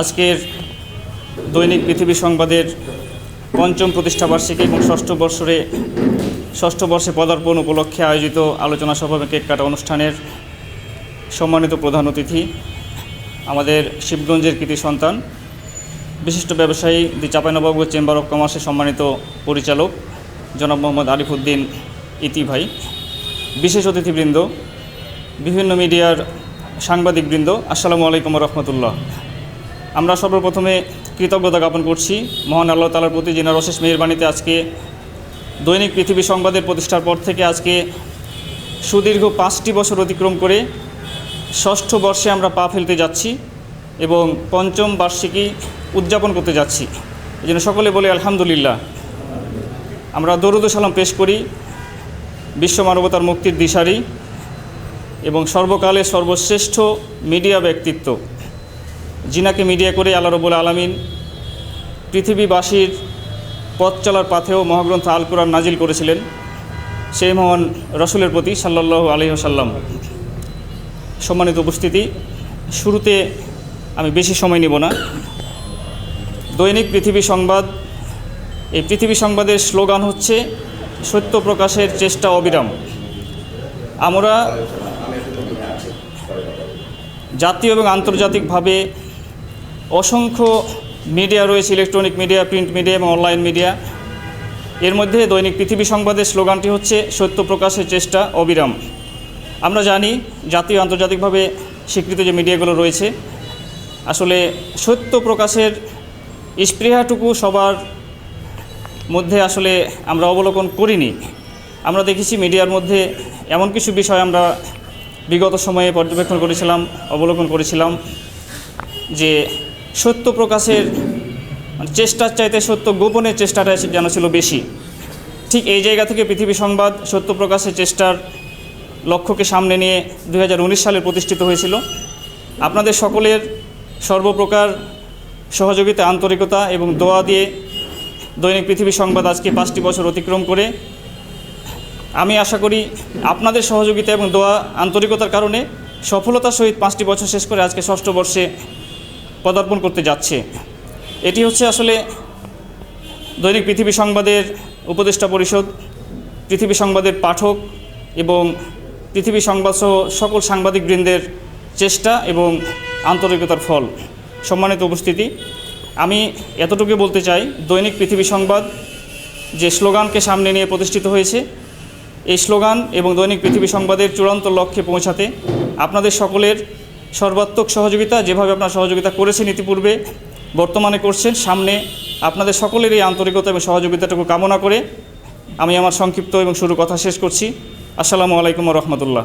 আজকের দৈনিক পৃথিবী সংবাদের পঞ্চম প্রতিষ্ঠাবার্ষিকী এবং ষষ্ঠ বর্ষরে ষষ্ঠ বর্ষে পদার্পণ উপলক্ষে আয়োজিত আলোচনা সভা কেক কাটা অনুষ্ঠানের সম্মানিত প্রধান অতিথি, আমাদের শিবগঞ্জের কৃতি সন্তান, বিশিষ্ট ব্যবসায়ী দি চাঁপাইনবাবগঞ্জ চেম্বার অফ কমার্সের সম্মানিত পরিচালক, জনাব মোহাম্মদ আরিফুদ্দিন ইতি ভাই, বিশেষ অতিথিবৃন্দ, বিভিন্ন মিডিয়ার সাংবাদিকবৃন্দ, আসসালামু আলাইকুম রহমতুল্লাহ। আমরা সর্বপ্রথমে কৃতজ্ঞতা জ্ঞাপন করছি মহান আল্লাহ তালার প্রতি যিনার অশেষ মেহেরবাণীতে আজকে দৈনিক পৃথিবী সংবাদের প্রতিষ্ঠার পর থেকে আজকে সুদীর্ঘ পাঁচটি বছর অতিক্রম করে ষষ্ঠ বর্ষে আমরা পা ফেলতে যাচ্ছি এবং পঞ্চম বার্ষিকী উদযাপন করতে যাচ্ছি। এই জন্য সকলে বলে আলহামদুলিল্লাহ। আমরা দরুদ সালাম পেশ করি বিশ্ব মানবতার মুক্তির দিশারি এবং সর্বকালে সর্বশ্রেষ্ঠ মিডিয়া ব্যক্তিত্ব। জিনাকে মিডিয়া করে আল্লাহ রবুল আলমিন পৃথিবীবাসীর পথ চলার পাথেও মহাগ্রন্থ আল কোরআন নাজিল করেছিলেন। সেই মহান রসুলের প্রতি সাল্লাহ আলহিহাসাল্লাম সম্মানিত উপস্থিতি। শুরুতে আমি বেশি সময় নেব না। দৈনিক পৃথিবী সংবাদ। এই পৃথিবী সংবাদের স্লোগান হচ্ছে, সত্য প্রকাশের চেষ্টা অবিরাম। আমরা জাতীয় এবং আন্তর্জাতিকভাবে অসংখ্য মিডিয়া রয়েছে, ইলেকট্রনিক মিডিয়া, প্রিন্ট মিডিয়া এবং অনলাইন মিডিয়া। এর মধ্যে দৈনিক পৃথিবী সংবাদের স্লোগানটি হচ্ছে, সত্য প্রকাশের চেষ্টা অবিরাম। আমরা জানি, জাতীয় আন্তর্জাতিকভাবে স্বীকৃত যে মিডিয়াগুলো রয়েছে, আসলে সত্য প্রকাশের স্পৃহাটুকু সবার মধ্যে আসলে আমরা অবলোকন করিনি। আমরা দেখেছি মিডিয়ার মধ্যে এমন কিছু বিষয় আমরা বিগত সময়ে পর্যবেক্ষণ করেছিলাম, অবলোকন করেছিলাম যে সত্য প্রকাশের চেষ্টার চাইতে সত্য গোপনের চেষ্টাটা যেন ছিল বেশি। ঠিক এই জায়গা থেকে পৃথিবী সংবাদ সত্য প্রকাশের চেষ্টার লক্ষ্যকে সামনে নিয়ে দু হাজার উনিশ সালে প্রতিষ্ঠিত হয়েছিল। আপনাদের সকলের সর্বপ্রকার সহযোগিতা, আন্তরিকতা এবং দোয়া দিয়ে দৈনিক পৃথিবী সংবাদ আজকে পাঁচটি বছর অতিক্রম করে। আমি আশা করি আপনাদের সহযোগিতা এবং দোয়া আন্তরিকতার কারণে সফলতার সহিত পাঁচটি বছর শেষ করে আজকে ষষ্ঠ বর্ষে পদার্পণ করতে যাচ্ছে। এটি হচ্ছে আসলে দৈনিক পৃথিবী সংবাদের উপদেষ্টা পরিষদ, পৃথিবী সংবাদের পাঠক এবং পৃথিবী সংবাদ সহ সকল সাংবাদিকবৃন্দের চেষ্টা এবং আন্তরিকতার ফল। সম্মানিত উপস্থিতি, আমি এতটুকু বলতে চাই, দৈনিক পৃথিবী সংবাদ যে স্লোগানকে সামনে নিয়ে প্রতিষ্ঠিত হয়েছে, এই স্লোগান এবং দৈনিক পৃথিবী সংবাদের চূড়ান্ত লক্ষ্যে পৌঁছাতে আপনাদের সকলের সর্বাত্মক সহযোগিতা, যেভাবে আপনারা সহযোগিতা করেছেন ইতিপূর্বে, বর্তমানে করছেন, সামনে আপনাদের সকলের এই আন্তরিকতা এবং সহযোগিতাটুকু কামনা করে আমি আমার সংক্ষিপ্ত এবং শুরু কথা শেষ করছি। আসসালামু আলাইকুম রহমতুল্লাহ।